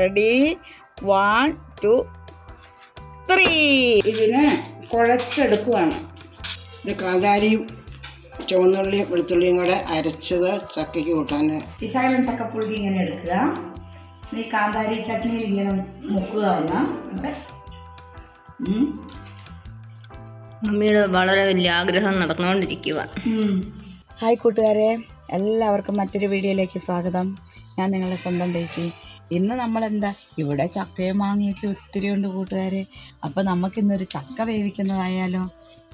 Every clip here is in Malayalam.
റെഡി വൺ ടു ത്രീ ഇതിനെ കുഴച്ചെടുക്കുവാണ്. ഇത് കാന്താരിയും ചുവന്നുള്ളിയും വെളുത്തുള്ളിയും കൂടെ അരച്ചത് ചക്കയ്ക്ക് കൂട്ടാൻ. ഈ ശകലം ചക്കപ്പുഴുക്ക് ഇങ്ങനെ എടുക്കുക. ഈ കാന്താരി ചട്നിയിൽ ഇങ്ങനെ മുക്കുക ഒന്ന്. മമ്മിയുടെ വളരെ വലിയ ആഗ്രഹം നടന്നുകൊണ്ടിരിക്കുക ഹായ് കൂട്ടുകാരെ. എല്ലാവർക്കും മറ്റൊരു വീഡിയോയിലേക്ക് സ്വാഗതം. ഞാൻ നിങ്ങളുടെ സ്വന്തം ഡേസി. ഇന്ന് നമ്മൾ എന്താ ഇവിടെ ചക്കയും മാങ്ങയൊക്കെ ഒത്തിരി ഉണ്ട് കൂട്ടുകാരെ. അപ്പോൾ നമുക്കിന്നൊരു ചക്ക വേവിക്കുന്നതായാലോ?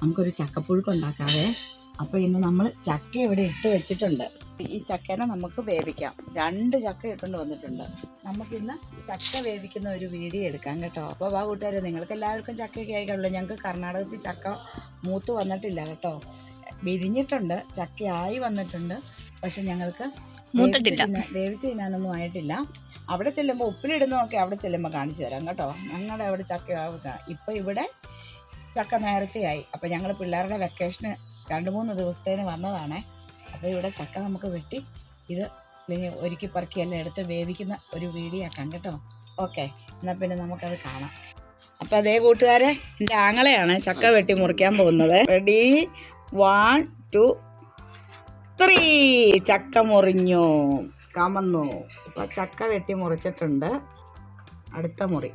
നമുക്കൊരു ചക്കപ്പുഴുക്ക് ഉണ്ടാക്കാവേ. അപ്പോൾ ഇന്ന് നമ്മൾ ചക്ക ഇവിടെ ഇട്ട് വെച്ചിട്ടുണ്ട്. ഈ ചക്കേനെ നമുക്ക് വേവിക്കാം. രണ്ട് ചക്ക ഇട്ടുകൊണ്ട് വന്നിട്ടുണ്ട്. നമുക്കിന്ന് ചക്ക വേവിക്കുന്ന ഒരു വീഡിയോ എടുക്കാം കേട്ടോ. അപ്പോൾ വാ കൂട്ടുകാരെ നിങ്ങൾക്ക് എല്ലാവർക്കും ചക്കയൊക്കെ ആയിക്കുള്ളൂ. ഞങ്ങൾക്ക് കർണാടകത്തിൽ ചക്ക മൂത്ത് വന്നിട്ടില്ല കേട്ടോ. വിരിഞ്ഞിട്ടുണ്ട് ചക്കയായി വന്നിട്ടുണ്ട്. പക്ഷെ ഞങ്ങൾക്ക് മൂത്തിട്ടില്ല. വേവിച്ച് തിന്നാ- തിന്നാനൊന്നും ആയിട്ടില്ല. അവിടെ ചെല്ലുമ്പോൾ ഉപ്പിലിടുന്നതൊക്കെ അവിടെ ചെല്ലുമ്പോൾ കാണിച്ചു തരാം കേട്ടോ. ഞങ്ങളുടെ അവിടെ ചക്ക ഇപ്പൊ ഇവിടെ ചക്ക നേരത്തെയായി. അപ്പം ഞങ്ങൾ പിള്ളേരുടെ വെക്കേഷന് രണ്ട് മൂന്ന് ദിവസത്തേന് വന്നതാണേ. അപ്പോൾ ഇവിടെ ചക്ക നമുക്ക് വെട്ടി ഇത് ഒരുക്കി പറക്കി എല്ലാം എടുത്ത് വേവിക്കുന്ന ഒരു വീഡിയോ ആക്കാം കേട്ടോ. ഓക്കെ എന്നാൽ പിന്നെ നമുക്കത് കാണാം. അപ്പം അതേ കൂട്ടുകാരെ എന്റെ ആങ്ങളെയാണ് ചക്ക വെട്ടി മുറിക്കാൻ പോകുന്നത്. റെഡി വൺ ടു ത്രീ ചക്ക മുറിഞ്ഞു. കമന്നു. ഇപ്പം ചക്ക വെട്ടി മുറിച്ചിട്ടുണ്ട്. അടുത്ത മുറി.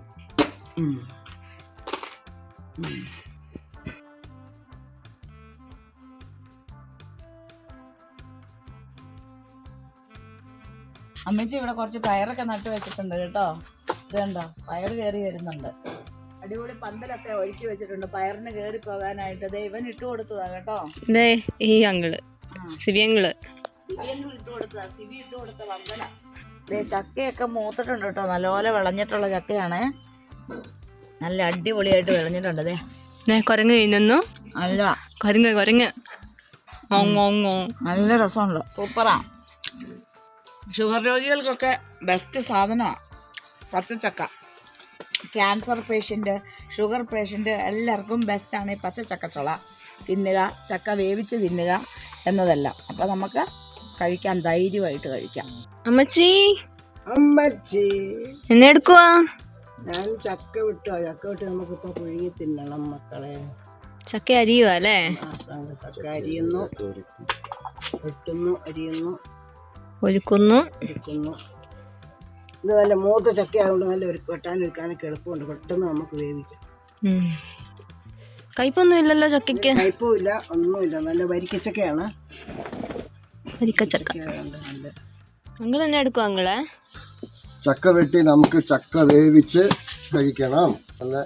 അമ്മച്ചി ഇവിടെ കുറച്ച് പയറൊക്കെ നട്ടു വെച്ചിട്ടുണ്ട് കേട്ടോ. ഇത് കണ്ടോ? പയർ കയറി വരുന്നുണ്ട്. അടിപൊളി പന്തലൊക്കെ ഒരുക്കി വെച്ചിട്ടുണ്ട്. പയറിന് കയറി പോകാനായിട്ട്. ദേ ഇവൻ ഇട്ട് കൊടുത്തതാ കേട്ടോ. ഈ അങ്കിൾ. ആ സിവിയങ്കിൾ സിവിയങ്ങൾ ഇട്ട് കൊടുത്തതാ സിവി ഇട്ട് കൊടുത്ത ചക്കയൊക്കെ മൂത്തിട്ടുണ്ട് കേട്ടോ. നല്ലപോലെ വിളഞ്ഞിട്ടുള്ള ചക്കയാണ്. നല്ല അടിപൊളിയായിട്ട് വിളഞ്ഞിട്ടുണ്ട് ദേ. കുരങ്ങ് തിന്നുന്നു. കൊരങ്ങ് കുരങ്ങ്. കുരങ്ങ് നല്ല രസമുണ്ട്. സൂപ്പറാ. ഷുഗർ രോഗികൾക്കൊക്കെ ബെസ്റ്റ് സാധനമാണ് പച്ചച്ചക്ക. ക്യാൻസർ പേഷ്യന്റ് ഷുഗർ പേഷ്യന്റ് എല്ലാവർക്കും ബെസ്റ്റാണ് ഈ പച്ചച്ചക്കച്ചുള. തിന്നുക ചക്ക വേവിച്ച് തിന്നുക. എന്നതെല്ലാം. അപ്പോൾ നമുക്ക് കഴിക്കാൻ ധൈര്യമായിട്ട് കഴിക്കാം. അമ്മച്ചി. അമ്മച്ചി. എന്നെ എടുക്കുവാ. ഞാൻ ചക്ക വിട്ടോ? ചക്ക വിട്ട് ഇപ്പൊ പുഴുങ്ങി തിന്നണം മക്കളെ. ചക്ക അരിയുവാ അല്ലേ? ചക്ക അരിയുന്നു. വെട്ടുന്നു അരിയുന്നു. ഒരുക്കുന്നു. ഒരുക്കുന്നു. ഇത് നല്ല മൂത്ത ചക്ക ആയതുകൊണ്ട് നല്ല ഒരു വെട്ടാൻ എടുക്കാനൊക്കെ എളുപ്പമുണ്ട്. പെട്ടെന്ന് നമുക്ക് വേവിക്കാം. കയ്പൊന്നും ഇല്ലല്ലോ ചക്കയ്ക്ക്. കയ്പും ഇല്ല ഒന്നുമില്ല. നല്ല വരിക്കച്ചക്കയാണ്. അങ്കിൾ എന്നെ എടുക്കുവാ അങ്കിളെ ചക്ക വെട്ടി നമുക്ക് ചക്ക വേവിച്ച് കഴിക്കണം. നല്ല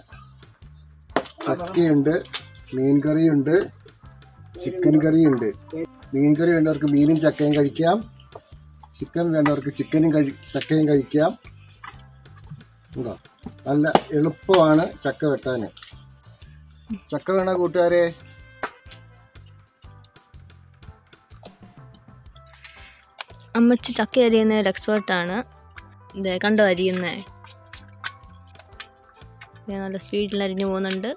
ചക്കയുണ്ട് മീൻ കറിയുണ്ട് ചിക്കൻ കറിയുണ്ട്. മീൻ കറി വേണ്ടവർക്ക് മീനും ചക്കയും കഴിക്കാം. ചിക്കൻ വേണ്ടവർക്ക് ചിക്കനും കഴി ചക്കയും കഴിക്കാം. ഉണ്ടോ? നല്ല എളുപ്പമാണ് ചക്ക വെട്ടാൻ ചക്ക വേണ കൂട്ടുകാരെ? അമ്മച്ചി ചക്ക അരിയുന്ന ഒരു എക്സ്പേർട്ടാണ് ഇതേ കണ്ടോ അരിയുന്നേ? നല്ല സ്പീഡിൽ അരിഞ്ഞു പോകുന്നുണ്ട്.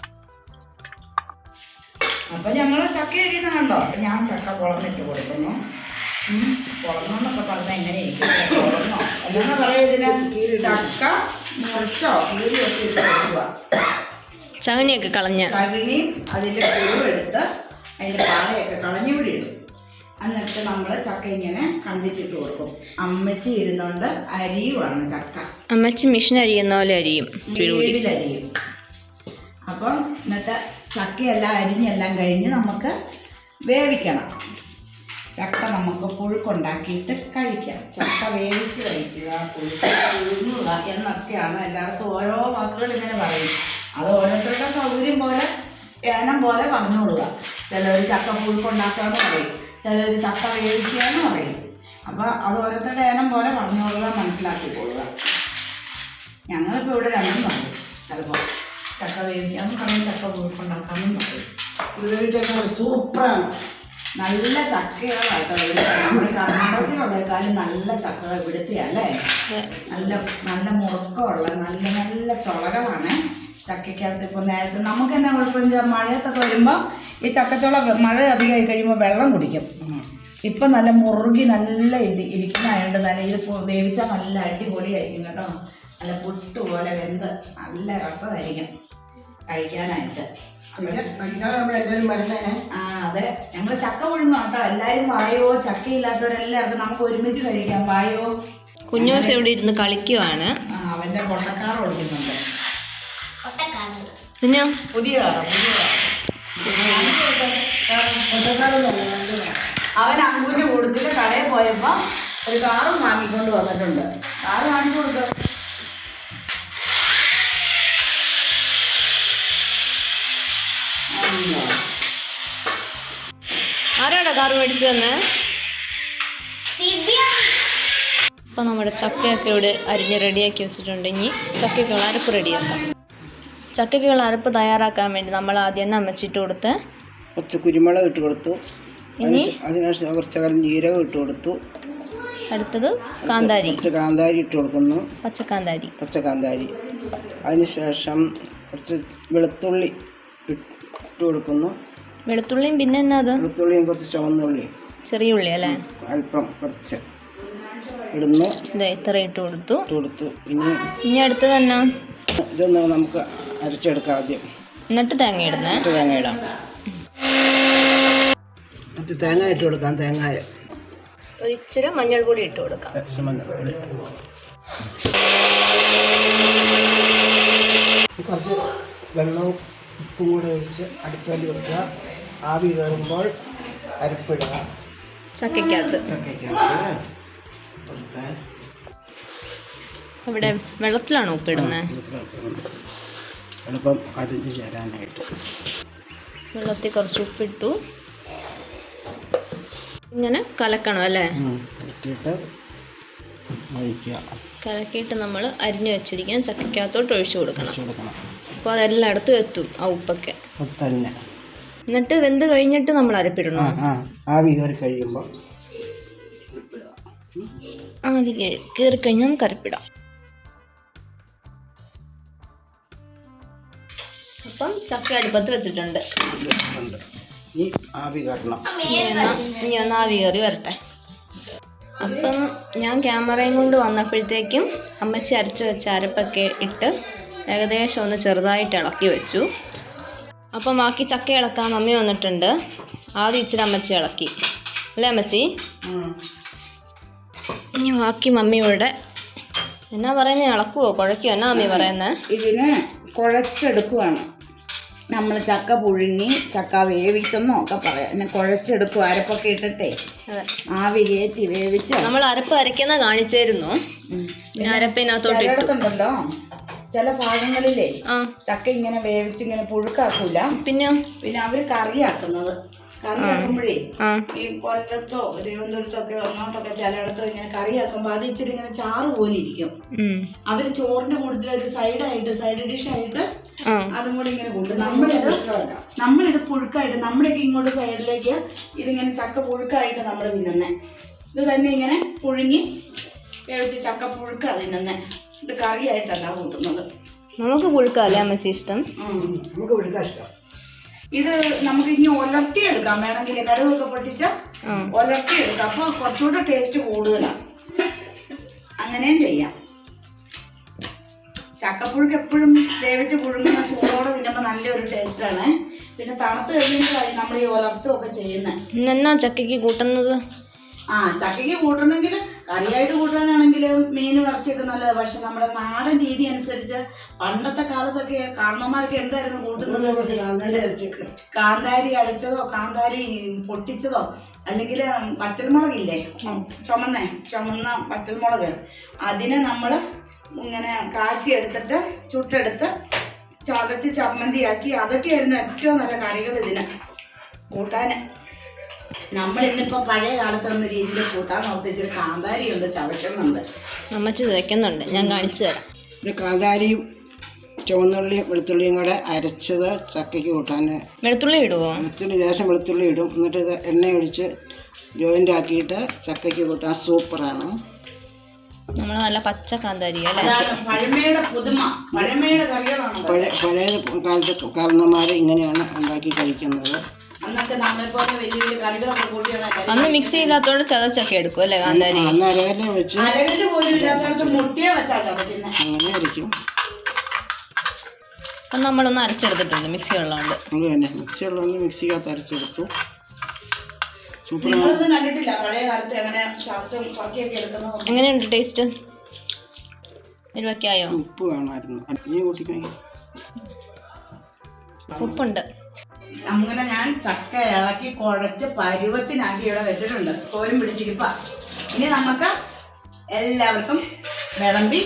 അപ്പൊ ഞങ്ങൾ ചക്ക അരിയുന്ന കണ്ടോ? ഞാൻ ചക്ക കുളന്നിട്ട് കൊടുക്കുന്നു. കുളന്നൊക്കെ പറഞ്ഞാൽ എങ്ങനെ ഇരിക്കും. കുളന്നോ? എന്നാ പറയുക ഇതിന്? ചക്ക മുറിച്ചോ? കീറി വെച്ചിട്ട് കൊടുക്കുക. ചകണിയൊക്കെ കളഞ്ഞ്. ചകിണിയും അതിന്റെ പൂവെടുത്ത് അതിന്റെ പാളയൊക്കെ കളഞ്ഞു ഇവിടെ ഇടും. എന്നിട്ട് നമ്മൾ ചക്ക ഇങ്ങനെ കണ്ടിച്ചിട്ട് കൊടുക്കും. അമ്മച്ചി ഇരുന്നോണ്ട് അരിയുമാണ് ചക്ക. അമ്മച്ചി മിഷൻ അരിയുന്ന പോലെ അരിയും. അരിയും. അപ്പം എന്നിട്ട് ചക്കയെല്ലാം അരിഞ്ഞെല്ലാം കഴിഞ്ഞ് നമുക്ക് വേവിക്കണം. ചക്ക നമുക്ക് പുഴുക്കുണ്ടാക്കിയിട്ട് കഴിക്കാം. ചക്ക വേവിച്ച് കഴിക്കുക പുഴുക്ക് പുഴുങ്ങുക എന്നൊക്കെയാണ് എല്ലായിടത്തും ഓരോ വാക്കുകൾ ഇങ്ങനെ പറയും. അത് ഓരോരുത്തരുടെ സൗകര്യം പോലെ ഏനം പോലെ പറഞ്ഞുകൊള്ളുക ചിലർ ചക്ക പുഴുക്കുണ്ടാക്കാന്ന് പറയും ചിലർ ചക്ക വേവിക്കുക എന്ന് പറയും. അപ്പോൾ അത് ഓരോരുത്തരുടെ ഏനം പോലെ പറഞ്ഞുകൊള്ളുക മനസ്സിലാക്കിക്കൊള്ളുക ഞങ്ങളിപ്പോൾ ഇവിടെ രണ്ടും പറയും. ചിലപ്പോൾ ചക്ക വേവിക്കാം പറയും ചക്ക പുഴുക്കുണ്ടാക്കാമെന്നും പറയും. ചക്ക സൂപ്പറാണ്. നല്ല നമ്മുടെ കർണാടകത്തിലുള്ളേക്കാളും നല്ല ചക്കകൾ ഇവിടുത്തെ അല്ലേ? നല്ല നല്ല മുറുക്കമുള്ള നല്ല നല്ല ചുളകളാണ്. ചക്കയ്ക്കകത്ത് ഇപ്പോൾ നേരത്തെ നമുക്ക് തന്നെ കുഴപ്പമില്ല. മഴയത്തൊക്കെ വരുമ്പോൾ ഈ ചക്കച്ചോള മഴ അധികമായി കഴിയുമ്പോൾ വെള്ളം കുടിക്കും. ഇപ്പം നല്ല മുറുകി നല്ല ഇത് ഇരിക്കുന്നതായതുകൊണ്ട് നല്ല ഇത് വേവിച്ചാൽ നല്ല അടിപൊളിയായിരിക്കും കേട്ടോ. നല്ല പുട്ട് പോലെ വെന്ത് നല്ല രസമായിരിക്കും കഴിക്കാനായിട്ട്. ആ അതെ. ഞങ്ങൾ ചക്ക പുഴുങ്ങും. കേട്ടോ എല്ലാവരും വായോ ചക്കയില്ലാത്തവരെല്ലാവർക്കും നമുക്ക് ഒരുമിച്ച് കഴിക്കാം. വായോ. കുഞ്ഞോസ് ഇവിടെ ഇരുന്ന് കളിക്കുവാണ്. ആ അവന്റെ കൊട്ടക്കാർ ഓടിക്കുന്നുണ്ട്. കുഞ്ഞോ പുതിയ അവൻ അങ്കൂര് കൊടുത്തിട്ട് കടയിൽ പോയപ്പോ ഒരു കാറും വാങ്ങിക്കൊണ്ട് വന്നിട്ടുണ്ട്. കാറ് കാണിച്ചു കൊടുത്തു? ആരാടാ കാറ് മേടിച്ചു തന്നെ? അപ്പൊ നമ്മുടെ ചക്കയൊക്കെ ഇവിടെ അരിഞ്ഞ് റെഡിയാക്കി വെച്ചിട്ടുണ്ട്. ഇനി ചക്കയ്ക്കുള്ള അരപ്പ് റെഡിയാക്കാം ചക്കയ്ക്കുള്ള അരപ്പ് തയ്യാറാക്കാൻ വേണ്ടി നമ്മൾ ആദ്യം തന്നെ അമ്മച്ചിട്ട് കൊടുത്ത് കുറച്ച് കുരുമുളക് ഇട്ട് കൊടുത്തു. അതിനുശേഷം കുറച്ച് കാലം ജീരകം ഇട്ട് കൊടുത്തു. അടുത്തത് കാന്താരി. കുറച്ച് കാന്താരി ഇട്ട് കൊടുക്കുന്നു. പച്ചക്കാന്താരി. പച്ചക്കാന്താരി. അതിനുശേഷം കുറച്ച് വെളുത്തുള്ളി ഇട്ട് കൊടുക്കുന്നു. വെളുത്തുള്ളിയും പിന്നെ എന്നാ അത്? വെളുത്തുള്ളിയും കുറച്ച് ചുവന്നുള്ളി ചെറിയ ഉള്ളി അല്ലേ? അല്പം കുറച്ച് ഇടുന്നു. ഇതേ ഇത്ര ഇട്ട് കൊടുത്തു. ഇട്ട് കൊടുത്തു. ഇനി ഇനി അടുത്തത് തന്നെ ഇതൊന്ന് നമുക്ക് അരച്ചെടുക്കാം ആദ്യം. എന്നിട്ട് തേങ്ങ ഇടുന്നേ? എന്നിട്ട് തേങ്ങ ഇടാം. എന്നിട്ട് തേങ്ങ ഇട്ട് കൊടുക്കാം തേങ്ങായ. ഒരിച്ചിരി മഞ്ഞൾ പൊടി ഇട്ട് കൊടുക്കാം. മഞ്ഞൾപ്പൊടി കുറച്ച് വെള്ളവും ഉപ്പും കൂടെ ഒഴിച്ച് അടുപ്പേൽ വെക്കുക. ആവി കയറുമ്പോൾ അരപ്പിടുക. ചക്കയ്ക്കകത്ത്. ചക്കയ്ക്കകത്ത്. ഇവിടെ വെള്ളത്തിലാണോ ഉപ്പിടുന്നത്. എളുപ്പം അതിന് ചേരാനായിട്ട് വെള്ളത്തിൽ കുറച്ച് ഉപ്പിട്ടു. ഇങ്ങനെ കലക്കണം അല്ലേ? കലക്കിയിട്ട് ഒഴിക്കുക. കലക്കിയിട്ട് നമ്മൾ അരിഞ്ഞു വെച്ചിരിക്കാൻ ചക്കയ്ക്കകത്തോട്ട് ഒഴിച്ചു കൊടുക്കണം. അപ്പോൾ അതെല്ലാം അപ്പോൾ അതെല്ലായിടത്തും എത്തും ആ ഉപ്പൊക്കെ. തന്നെ. എന്നിട്ട് വെന്ത് കഴിഞ്ഞിട്ട് നമ്മൾ അരപ്പിടണോ? ആവി കയറി കഴിയുമ്പോൾ ആവി കയറി കഴിഞ്ഞാൽ നമുക്ക് അരപ്പിടാം. അപ്പം ചക്ക അടുപ്പത്ത് വെച്ചിട്ടുണ്ട്. ഉണ്ട്. ഈ ആവി കയറണം ഇനി ഒന്ന് ആവി കയറി വരട്ടെ. അപ്പം ഞാൻ ക്യാമറയും കൊണ്ട് വന്നപ്പോഴത്തേക്കും അമ്മച്ചി അരച്ചു വെച്ച അരപ്പൊക്കെ ഇട്ട് ഏകദേശം ഒന്ന് ചെറുതായിട്ട് ഇളക്കി വെച്ചു. അപ്പം ബാക്കി ചക്ക ഇളക്കാൻ മമ്മി വന്നിട്ടുണ്ട്. ആദ്യം ഇച്ചിരി അമ്മച്ചി ഇളക്കി. അല്ലേ അമ്മച്ചി? ഇനി ബാക്കി മമ്മിയുടെ എന്നാ പറയുന്നത് ഇളക്കുവോ? കുഴക്കുവോ എന്നാ മമ്മി പറയുന്നത് ഇതിന് കുഴച്ചെടുക്കുവാണ്. നമ്മൾ ചക്ക പുഴുങ്ങി ചക്ക വേവിച്ചെന്നോ ഒക്കെ പറയാം. പിന്നെ കുഴച്ചെടുക്കും അരപ്പൊക്കെ ഇട്ടിട്ടേ. ആ ആവി കയറ്റി വേവിച്ച്? നമ്മൾ അരപ്പ് അരയ്ക്കുന്ന കാണിച്ചായിരുന്നു. അരപ്പിനകത്തോട്ടുണ്ടല്ലോ ചില ഭാഗങ്ങളിലേ ചക്ക ഇങ്ങനെ വേവിച്ച് ഇങ്ങനെ പുഴുക്കാക്കൂല. പിന്നെ? പിന്നെ അവർ കറിയാക്കുന്നത്. കറിയാക്കുമ്പോഴേ ഈ കൊല്ലത്തോ തിരുവനന്തപുരത്തോ ഒക്കെ അങ്ങോട്ടൊക്കെ ചിലയിടത്തോ ഇങ്ങനെ കറിയാക്കുമ്പോൾ അത് ഇച്ചിരി ഇങ്ങനെ ചാറ് പോലെ ഇരിക്കും. അവർ ചോറിന്റെ കൂടുതൽ ഒരു സൈഡായിട്ട് സൈഡ് ഡിഷായിട്ട് ആയിട്ട് അതും കൂടി ഇങ്ങനെ കൊണ്ട് നമ്മളിത് നമ്മളിത് പുഴുക്കായിട്ട് നമ്മുടെയൊക്കെ ഇങ്ങോട്ട് സൈഡിലേക്ക് ഇതിങ്ങനെ ചക്ക പുഴുക്കായിട്ട് നമ്മൾ തിന്നുന്നേ. ഇത് തന്നെ ഇങ്ങനെ പുഴുങ്ങി വേവിച്ച് ചക്ക പുഴുക്ക തിന്നുന്നേ. ഇത് കറിയായിട്ടല്ല കൂട്ടുന്നത്. നമുക്ക് പുഴുക്കല്ലേ അമ്മച്ചി ഇഷ്ടം? നമുക്ക് പുഴുക്കാ ഇഷ്ടം. ഇത് നമുക്ക് ഇനി ഒലർത്തി എടുക്കാം. വേണമെങ്കിൽ കടുകൊക്കെ പൊട്ടിച്ച ഒലർത്തി എടുക്കാം. അപ്പൊ കുറച്ചുകൂടെ ടേസ്റ്റ് കൂടുതലാണ് അങ്ങനെയും ചെയ്യാം. ചക്കപ്പുഴുക്ക് എപ്പോഴും വേവിച്ച് പുഴുങ്ങുന്ന ചൂടോടെ തിന്നുമ്പോൾ നല്ലൊരു ടേസ്റ്റാണ് പിന്നെ തണുത്ത് കഴിഞ്ഞിട്ട് നമ്മൾ ഈ ഒലർത്തും ഒക്കെ ചെയ്യുന്നത് എന്നാ ചക്കയ്ക്ക് കൂട്ടുന്നത്? ആ ചക്കയ്ക്ക് കൂട്ടണമെങ്കിൽ കറിയായിട്ട് കൂട്ടാനാണെങ്കിൽ മീൻ ഇറച്ചിയൊക്കെ നല്ലത്. പക്ഷെ നമ്മുടെ നാടൻ രീതി അനുസരിച്ച് പണ്ടത്തെ കാലത്തൊക്കെ കാർണന്മാർക്ക് എന്തായിരുന്നു കൂട്ടുന്നത്? കാന്താരി അരച്ചതോ കാന്താരി പൊട്ടിച്ചതോ? അല്ലെങ്കിൽ വറ്റൽമുളകില്ലേ? ചുമന്ന ചുമന്ന വറ്റൽമുളക്. അതിനെ നമ്മൾ ഇങ്ങനെ കാച്ചി എടുത്തിട്ട് ചുട്ടെടുത്ത് ചതച്ച് ചമ്മന്തിയാക്കി. അതൊക്കെയായിരുന്നു ഏറ്റവും നല്ല കറികൾ ഇതിന്. കൂട്ടാൻ. നമ്മൾ ഇന്നിപ്പോൾ പഴയ കാലത്ത് എന്ന രീതിയിൽ കൂട്ടാൻ നോക്കി ഇച്ചിരി കാന്താരിയുണ്ട് ചവയ്ക്കുന്നുണ്ട്. അമ്മച്ചി തയ്ക്കുന്നുണ്ട് ഞാൻ കാണിച്ചു തരാം. ഇത് കാന്താരിയും ചുവന്നുള്ളിയും വെളുത്തുള്ളിയും കൂടെ അരച്ചത് ചക്കയ്ക്ക് കൂട്ടാൻ. വെളുത്തുള്ളി ഇടുവോ? വെളുത്തുള്ളി ലേശം വെളുത്തുള്ളി ഇടും. എന്നിട്ട് ഇത് എണ്ണ ഒഴിച്ച് ജോയിന്റ് ആക്കിയിട്ട് ചക്കയ്ക്ക് കൂട്ടാൻ. സൂപ്പറാണ്. നമ്മൾ നല്ല പച്ച കാന്താരി പഴമയുടെ പുതുമ. പഴമയുടെ പഴയ കാലത്ത് കാരണന്മാർ ഇങ്ങനെയാണ് ഉണ്ടാക്കി കഴിക്കുന്നത്. അന്നൊക്കെ നമ്മളെ പോലെ വലിയ വലിയ കളികളൊക്കെ കൂട്ടിയാണ് അന്ന് മിക്സ് ഇല്ലാത്തോണ്ട് ചതച്ചൊക്കെ എടുക്കും അല്ലേ കാന്താരി? അന്ന് അരകല്ലെ വെച്ച് അരകല്ല് പോലും ഇല്ലാത്തടത്ത് മുട്ടിയെ വെച്ചാ ചതക്കുന്നത് അങ്ങനെ അരയ്ക്കും അത് നമ്മളൊന്ന് അരച്ചെടുത്തിട്ടുണ്ട് മിക്സി വെള്ളമുണ്ട് അത് തന്നെ. മിക്സി വെള്ളമുണ്ട് മിക്സിക്കകത്ത് അരച്ചെടുത്തു. സൂപ്പർ നിങ്ങളൊന്നും കണ്ടിട്ടില്ല പഴയ കാലത്ത് അങ്ങനെ ചതച്ചും പറക്കിയൊക്കെ എടുക്കുന്നത്? എങ്ങനെയുണ്ട് ടേസ്റ്റ് ഉപ്പ് വേണമായിരുന്നു. ഉപ്പുണ്ട്. അങ്ങനെ ഞാൻ ചക്ക ഇളക്കി കുഴച്ച് പരുവത്തിനാക്കി ഇവിടെ വെച്ചിട്ടുണ്ട്. കോലും പിടിച്ചിരിപ്പ ഇനി നമുക്ക് എല്ലാവർക്കും വിളമ്പി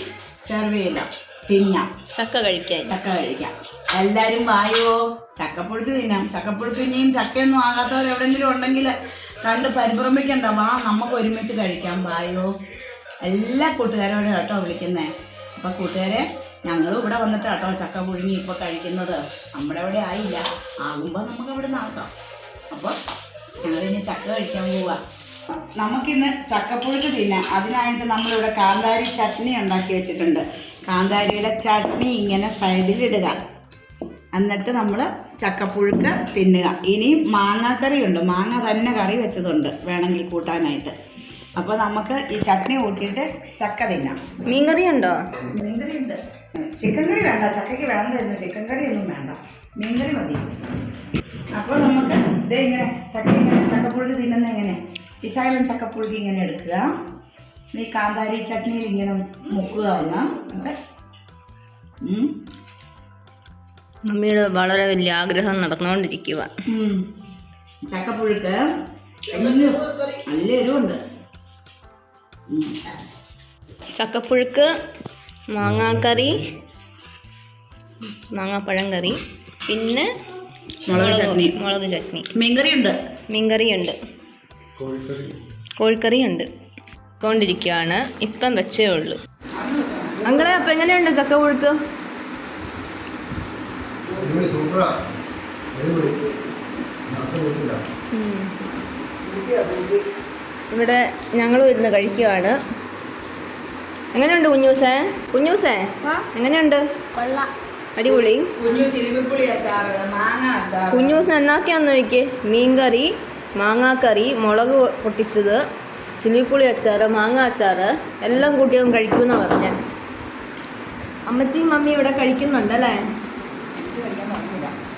സെർവ് ചെയ്യാം. തിന്നാം. ചക്ക കഴിക്കാം ചക്ക കഴിക്കാം. എല്ലാവരും വായോ? ചക്കപ്പുഴുക്ക് തിന്നാം. ചക്കപ്പുഴുക്ക് ഇനിയും ചക്കയൊന്നും ആകാത്തവർ എവിടെയെങ്കിലും ഉണ്ടെങ്കിൽ കണ്ട് പരിഭ്രമിക്കണ്ട. വാ നമുക്ക് ഒരുമിച്ച് കഴിക്കാം. വായോ? എല്ലാ കൂട്ടുകാരോടും കേട്ടോ വിളിക്കുന്നേ. അപ്പം കൂട്ടുകാരെ ഞങ്ങളും ഇവിടെ വന്നിട്ട് കേട്ടോ ചക്ക പുഴുങ്ങി ഇപ്പോൾ കഴിക്കുന്നത്. നമ്മുടെ അവിടെ ആയില്ല. ആകുമ്പോൾ നമുക്ക് അവിടെ നിന്നാക്കാം അപ്പോൾ ഞങ്ങളിനി ചക്ക കഴിക്കാൻ പോവുക നമുക്കിന്ന് ചക്കപ്പുഴുക്ക് തിന്നാം. അതിനായിട്ട് നമ്മളിവിടെ കാന്താരി ചട്നി ഉണ്ടാക്കി വെച്ചിട്ടുണ്ട്. കാന്താരിയുടെ ചട്നി ഇങ്ങനെ സൈഡിലിടുക. എന്നിട്ട് നമ്മൾ ചക്കപ്പുഴുക്ക് തിന്നുക. ഇനി മാങ്ങാക്കറി ഉണ്ട് മാങ്ങ തന്നെ കറി വെച്ചതുണ്ട് വേണമെങ്കിൽ കൂട്ടാനായിട്ട്. അപ്പോൾ നമുക്ക് ഈ ചട്നി കൂട്ടിയിട്ട് ചക്ക തിന്നാം. മീൻകറി ഉണ്ടോ മീൻകറി ഉണ്ട് ചിക്കൻ കറി വേണ്ട ചക്കയ്ക്ക് വേണം തരുന്നു ചിക്കൻ കറി ഒന്നും വേണ്ട. മീൻ കറി മതി. അപ്പോൾ നമുക്ക് ഇതേ ഇങ്ങനെ ചക്ക ഇങ്ങനെ ചക്കപ്പുഴുക്ക് തിന്നുന്ന എങ്ങനെ? വിശാലം ചക്കപ്പുഴുക്ക് ഇങ്ങനെ എടുക്കുക. ഈ കാന്താരി ചട്നിയിൽ ഇങ്ങനെ മുക്കുക ഒന്ന്. മമ്മിയുടെ വളരെ വലിയ ആഗ്രഹം നടന്നുകൊണ്ടിരിക്കുക. ചക്കപ്പുഴുക്ക് നല്ല എരിവുണ്ട്. ചക്കപ്പുഴുക്ക് മാങ്ങാക്കറി മാങ്ങാപ്പഴം കറി. പിന്നെ മുളക് ചട്നി. മുളക് ചട്നി. മീൻകറി ഉണ്ട് മീൻകറിയുണ്ട് കോഴിക്കറിയുണ്ട്. കൊണ്ടിരിക്കുകയാണ് ഇപ്പം വെച്ചേ ഉള്ളൂ. അങ്ങളെ അപ്പം എങ്ങനെയുണ്ട് ചക്ക കൊഴുക്ക് ഇവിടെ ഞങ്ങളും ഇരുന്ന് കഴിക്കുവാണ്. എങ്ങനെയുണ്ട് കുഞ്ഞൂസേ? കുഞ്ഞൂസേ എങ്ങനെയുണ്ട്? അടിപൊളി. കുഞ്ഞു ചിലിമിപ്പുളി അച്ചാറ് മാങ്ങ അച്ചാർ കുഞ്ഞൂസിന് എന്നാക്കിയാന്ന് നോക്കിയേ മീൻകറി മാങ്ങാക്കറി മുളക് പൊട്ടിച്ചത് ചില്ലിപ്പുളി അച്ചാറ് മാങ്ങ അച്ചാറ് എല്ലാം കൂട്ടി അവൻ കഴിക്കുമെന്ന് പറഞ്ഞേ. അമ്മച്ചിയും മമ്മി ഇവിടെ കഴിക്കുന്നുണ്ടല്ലേ?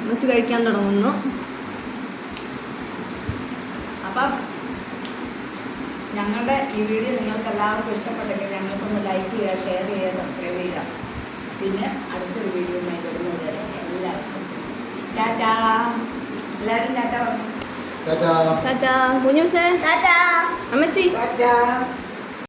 അമ്മച്ചി കഴിക്കാൻ തുടങ്ങുന്നു. അപ്പം ഞങ്ങളുടെ ഈ വീഡിയോ നിങ്ങൾക്ക് എല്ലാവർക്കും ഇഷ്ടപ്പെട്ടെങ്കിൽ ഞങ്ങൾക്കൊന്ന് ലൈക്ക് ചെയ്യുക ഷെയർ ചെയ്യുക സബ്സ്ക്രൈബ് ചെയ്യുക. പിന്നെ അടുത്തൊരു വീഡിയോ വരുന്നത് വരെ എല്ലാവർക്കും. ടാറ്റാ. എല്ലാവരും ടാറ്റ ടാറ്റ. ടാറ്റാ. അമ്മച്ചി. ടാറ്റാ.